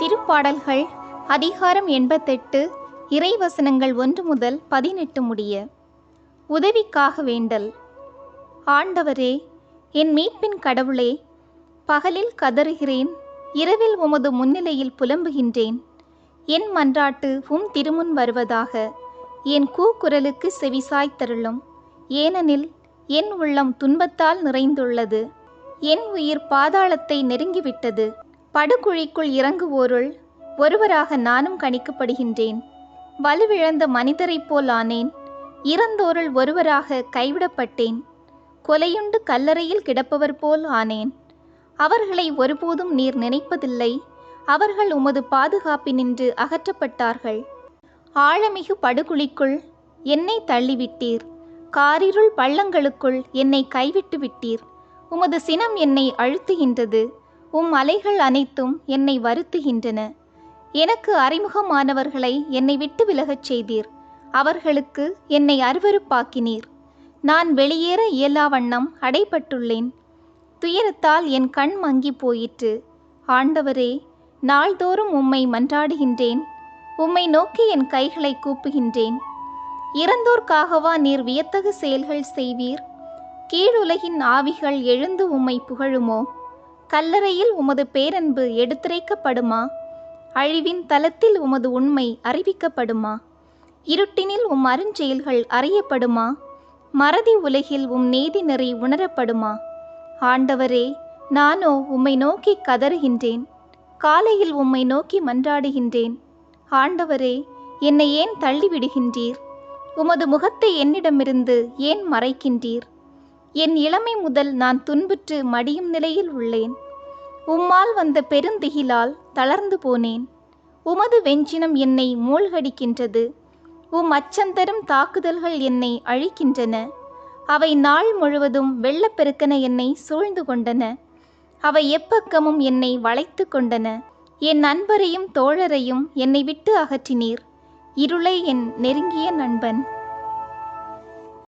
திருப்பாடல்கள் அதிகாரம் எண்பத்தெட்டு இறைவசனங்கள் ஒன்று முதல் பதினெட்டு முடிய. உதவிக்காக வேண்டல். ஆண்டவரே என் மீட்பின் கடவுளே பகலில் கதறுகிறேன் இரவில் உமது முன்னிலையில் புலம்புகின்றேன். என் மன்றாட்டு உம் திருமுன் வருவதாக என் கூக்குரலுக்கு செவிசாய்த்தருளும் ஏனெனில் என் உள்ளம் துன்பத்தால் நிறைந்துள்ளது. என் உயிர் பாதாளத்தை நெருங்கிவிட்டது. படுகுழிக்குள் இறங்குவோருள் ஒருவராக நானும் கணிக்கப்படுகின்றேன். வலுவிழந்த மனிதரைப் போல் ஆனேன். இறந்தோருள் ஒருவராக கைவிடப்பட்டேன். கொலையுண்டு கல்லறையில் கிடப்பவர் போல் ஆனேன். அவர்களை ஒருபோதும் நீர் நினைப்பதில்லை. அவர்கள் உமது பாதுகாப்பினின்று அகற்றப்பட்டார்கள். ஆழமிகு படுகுழிக்குள் என்னை தள்ளிவிட்டீர். காரிருள் பள்ளங்களுக்குள் என்னை கைவிட்டு விட்டீர் உமது சினம் என்னை அழுத்துகின்றது. உம் அலைகள் அனைத்தும் என்னை வருத்துகின்றன. எனக்கு அறிமுகமானவர்களை என்னை விட்டு விலகச் செய்தீர். அவர்களுக்கு என்னை அருவருப்பாக்கினீர். நான் வெளியேற இயலா வண்ணம் அடைபட்டுள்ளேன். துயரத்தால் என் கண் மங்கி போயிற்று. ஆண்டவரே நாள்தோறும் உம்மை மன்றாடுகின்றேன். உம்மை நோக்கி என் கைகளை கூப்புகின்றேன். இறந்தோர்க்காகவா நீர் வியத்தகு செயல்கள் செய்வீர்? கீழுலகின் ஆவிகள் எழுந்து உம்மை புகழுமோ? கல்லறையில் உமது பேரன்பு எடுத்துரைக்கப்படுமா? அழிவின் தலத்தில் உமது உண்மை அறிவிக்கப்படுமா? இருட்டினில் உம் அருஞ்செயல்கள் அறியப்படுமா? மறதி உலகில் உம் நீதி நெறி உணரப்படுமா? ஆண்டவரே நானோ உம்மை நோக்கி கதறுகின்றேன். காலையில் உம்மை நோக்கி மன்றாடுகின்றேன். ஆண்டவரே என்னை ஏன் தள்ளிவிடுகின்றீர்? உமது முகத்தை என்னிடமிருந்து ஏன் மறைக்கின்றீர்? என் இளமை முதல் நான் துன்புற்று மடியும் நிலையில் உள்ளேன். உம்மால் வந்த பெருந்திகிலால் தளர்ந்து போனேன். உமது வெஞ்சினம் என்னை மூழ்கடிக்கின்றது. உம் அச்சந்தரும் தாக்குதல்கள் என்னை அழிக்கின்றன. அவை நாள் முழுவதும் வெள்ளப்பெருக்கென என்னை சூழ்ந்து கொண்டன. அவை எப்பக்கமும் என்னை வளைத்து கொண்டன. என் நண்பரையும் தோழரையும் என்னை விட்டு அகற்றினீர். இருளை என் நெருங்கிய நண்பன்.